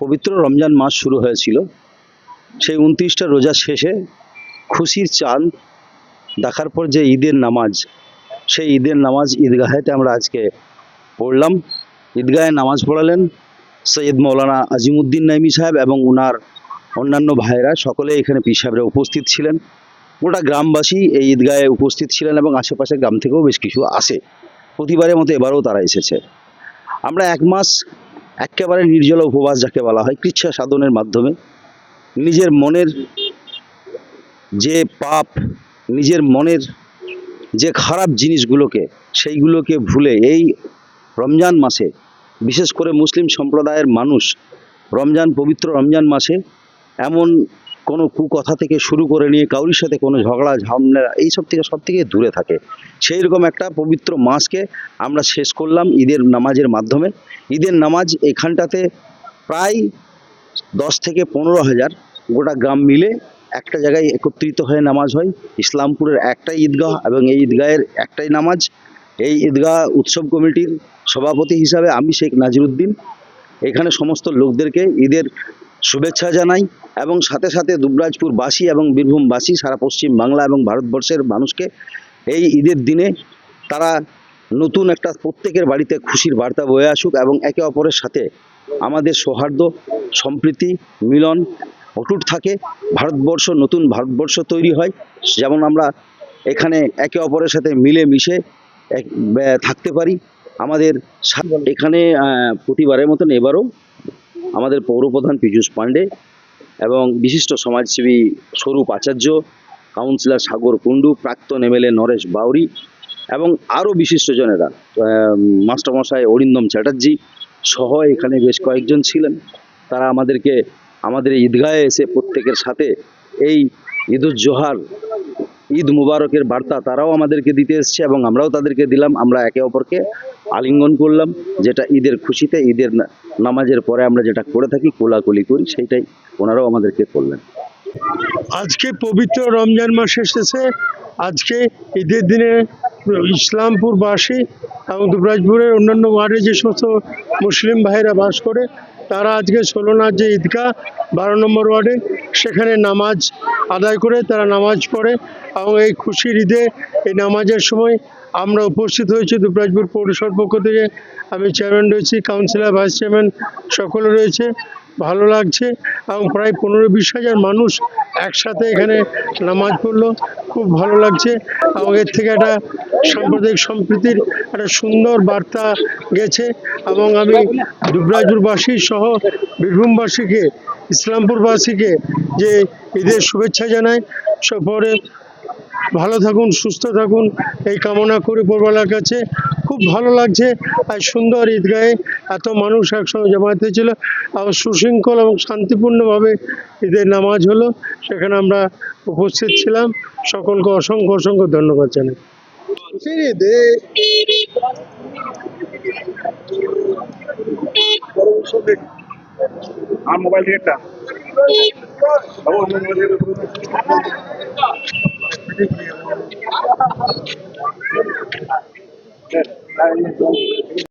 পবিত্র রমজান মাস শুরু হয়েছিল। সেই উনত্রিশটা রোজা শেষে খুশির চাঁদ দেখার পর যে ঈদের নামাজ, সেই ঈদের নামাজ ঈদগাহেতে আমরা আজকে পড়লাম। ঈদগাহে নামাজ পড়ালেন সৈয়দ মৌলানা আজিমুদ্দিন নাইমি সাহেব এবং ওনার অন্যান্য ভাইয়েরা সকলে এখানে পীর সাহেবরা উপস্থিত ছিলেন। গোটা গ্রামবাসী এই ঈদগাহে উপস্থিত ছিলেন এবং আশেপাশের গ্রাম থেকেও বেশ কিছু আসে। প্রতিবারের মতো এবারেও তারা এসেছে। আমরা এক মাস একেবারে নির্জল উপবাস যাকে বলা হয়, কৃচ্ছা সাধনের মাধ্যমে নিজের মনের যে পাপ, নিজের মনের যে খারাপ জিনিসগুলোকে, সেইগুলোকে ভুলে এই রমজান মাসে, বিশেষ করে মুসলিম সম্প্রদায়ের মানুষ, রমজান, পবিত্র রমজান মাসে এমন কোনো কুকথা থেকে শুরু করে নিয়ে কাউরির সাথে কোনো ঝগড়া, ঝামেলা, এইসব থেকে সব থেকে দূরে থাকে। সেই রকম একটা পবিত্র মাসকে আমরা শেষ করলাম ঈদের নামাজের মাধ্যমে। ঈদের নামাজ এখানটাতে প্রায় দশ থেকে পনেরো হাজার গোটা গ্রাম মিলে একটা জায়গায় একত্রিত হয়ে নামাজ হয়। ইসলামপুরের একটাই ঈদগাহ এবং এই ঈদগাহের একটাই নামাজ। এই ঈদগাহ উৎসব কমিটির সভাপতি হিসাবে আমি শেখ নাজিরুদ্দিন। এখানে সমস্ত লোকদেরকে ঈদের শুভেচ্ছা জানাই এবং সাথে সাথে দুবরাজপুরবাসী এবং বীরভূমবাসী সারা পশ্চিম বাংলা এবং ভারতবর্ষের মানুষকে এই ঈদের দিনে তারা নতুন একটা প্রত্যেকের বাড়িতে খুশির বার্তা বয়ে আসুক এবং একে অপরের সাথে আমাদের সৌহার্দ্য, সম্প্রীতি, মিলন অটুট থাকে। ভারতবর্ষ, নতুন ভারতবর্ষ তৈরি হয়। যেমন আমরা এখানে একে অপরের সাথে মিলে মিশে থাকতে পারি। আমাদের এখানে প্রতিবারের মতন এবারও আমাদের পৌরপ্রধান পীযূষ পাণ্ডে এবং বিশিষ্ট সমাজসেবী স্বরূপ আচার্য, কাউন্সিলর সাগর কুণ্ডু, প্রাক্তন এমএলএ নরেশ বাউরি এবং আরও বিশিষ্টজনেরা মাস্টারমশাই অরিন্দম চ্যাটার্জি সহ এখানে বেশ কয়েকজন ছিলেন। তারা আমাদেরকে, আমাদের ঈদগাহে এসে প্রত্যেকের সাথে এই ঈদুজ্জোহার, ঈদ মুবারকের বার্তা তারাও আমাদেরকে দিতে এসছে এবং আমরাও তাদেরকে দিলাম। আমরা একে অপরকে আলিঙ্গন করলাম, যেটা ঈদের খুশিতে, ঈদের নামাজের পরে আমরা যেটা করে থাকি, কোলাকুলি করি, সেইটাই ওনারাও আমাদেরকে করলেন। আজকে পবিত্র রমজান মাস এসেছে। আজকে ঈদের দিনে ইসলামপুরবাসী এবং দুবরাজপুরের অন্যান্য ওয়ার্ডে যে সমস্ত মুসলিম ভাইরা বাস করে, তারা আজকে ষোলোনার যে ঈদগাহ, বারো নম্বর ওয়ার্ডে সেখানে নামাজ আদায় করে, তারা নামাজ পড়ে এবং এই খুশির ঈদে এই নামাজের সময় আমরা উপস্থিত হয়েছি দুবরাজপুর পৌরসভার পক্ষ থেকে। আমি চেয়ারম্যান রয়েছি, কাউন্সিলর, ভাইস চেয়ারম্যান সকলে রয়েছে। ভালো লাগছে এবং প্রায় পনেরো বিশ হাজার মানুষ একসাথে এখানে নামাজ পড়ল। খুব ভালো লাগছে। এর থেকে একটা সাম্প্রদায়িক সম্প্রীতির একটা সুন্দর বার্তা গেছে এবং আমি দুবরাজপুরবাসী সহ বীরভূমবাসীকে, ইসলামপুরবাসীকে যে ঈদের শুভেচ্ছা জানাই। সপরে ভালো থাকুন, সুস্থ থাকুন, এই কামনা করি পূর্বালার কাছে। ভালো লাগছে। আর সুন্দর ঈদগাহে এত মানুষ একসঙ্গে জমায়েত হয়েছিল। এবং সুশৃঙ্খল এবং শান্তিপূর্ণভাবে ঈদের নামাজ হলো। সেখানে আমরা উপস্থিত ছিলাম। সকলকে অসংখ্য অসংখ্য ধন্যবাদ জানাই। আর মোবাইল থেকে